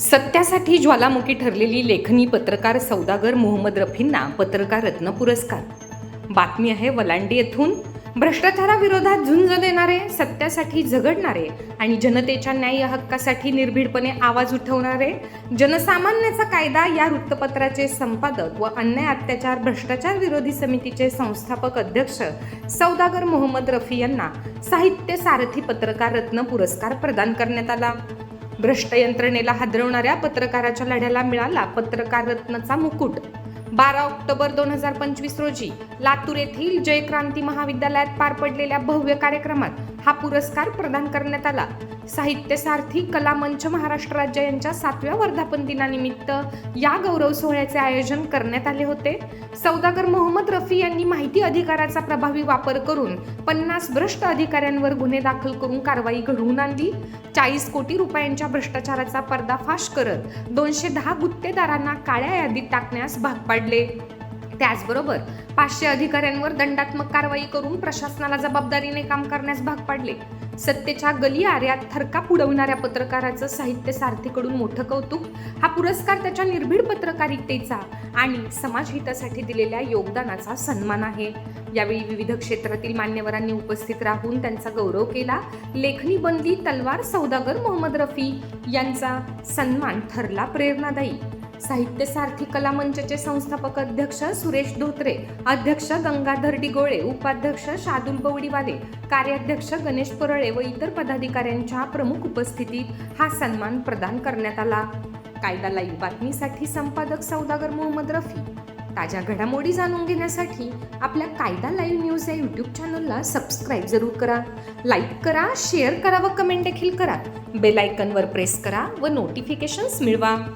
सत्यासाठी ज्वालामुखी ठरलेली लेखनी पत्रकार सौदागर मोहम्मद रफींना पत्रकार रत्न पुरस्कार. बातमी आहे वलांडी येथून. भ्रष्टाचाराविरोधात झुंज देणारे सत्यासाठी झगडणारे आणि जनतेच्या न्याय हक्कासाठी निर्भीडपणे आवाज उठवणारे जनसामान्याचा कायदा या वृत्तपत्राचे संपादक व अन्याय अत्याचार भ्रष्टाचार विरोधी समितीचे संस्थापक अध्यक्ष सौदागर मोहम्मद रफी यांना साहित्य सारथी पत्रकार रत्न पुरस्कार प्रदान करण्यात आला. भ्रष्ट यंत्रणेला हादरवणाऱ्या पत्रकाराच्या लढ्याला मिळाला पत्रकार रत्नचा मुकुट. बारा ऑक्टोबर दोन हजार पंचवीस रोजी लातूर येथील जयक्रांती महाविद्यालयात पार पडलेल्या भव्य कार्यक्रमात हा पुरस्कार प्रदान करण्यात आला. साहित्य सारथी कला मंच महाराष्ट्र राज्य यांच्या सातव्या वर्धापन दिनानिमित्त या गौरव सोहळ्याचे आयोजन करण्यात आले होते. सौदागर मोहम्मद रफी यांनी माहिती अधिकाराचा प्रभावी वापर करून पन्नास भ्रष्ट अधिकाऱ्यांवर गुन्हे दाखल करून कारवाई घडवून आणली. चाळीस कोटी रुपयांच्या भ्रष्टाचाराचा पर्दाफाश करत दोनशे दहा गुत्तेदारांना काळ्या यादीत टाकण्यास भाग पाडले. त्याचबरोबर पाचशे अधिकाऱ्यांवर दंडात्मक कारवाई करून प्रशासनाला जबाबदारीने काम करण्यास भाग पाडले. सत्तेच्या गली आर्यात थरका उडवणाऱ्या पत्रकाराचं साहित्य सारथीकडून मोठं कौतुक हा पुरस्कार त्याच्या निर्भीड पत्रकारितेचा आणि समाजहितासाठी दिलेल्या योगदानाचा सन्मान आहे. यावेळी विविध क्षेत्रातील मान्यवरांनी उपस्थित राहून त्यांचा गौरव केला. लेखनी बंदी तलवार सौदागर मोहम्मद रफी यांचा सन्मान ठरला प्रेरणादायी. साहित्य सारथी कला मंचचे संस्थापक अध्यक्ष सुरेश धोत्रे अध्यक्ष गंगाधर डिगोळे उपाध्यक्ष शादुल बवडीवाले कार्याध्यक्ष गणेश परळे व इतर पदाधिकाऱ्यांच्या प्रमुख उपस्थितीत हा सन्मान प्रदान करण्यात आला. कायदा लाईव्ह बातमीसाठी संपादक सौदागर मोहम्मद रफी. ताज्या घडामोडी जाणून घेण्यासाठी आपल्या कायदा लाईव्ह न्यूज या यूट्यूब चॅनलला सबस्क्राईब जरूर करा. लाईक करा शेअर करा व कमेंट देखील करा. बेल आयकनवर प्रेस करा व नोटिफिकेशन्स मिळवा.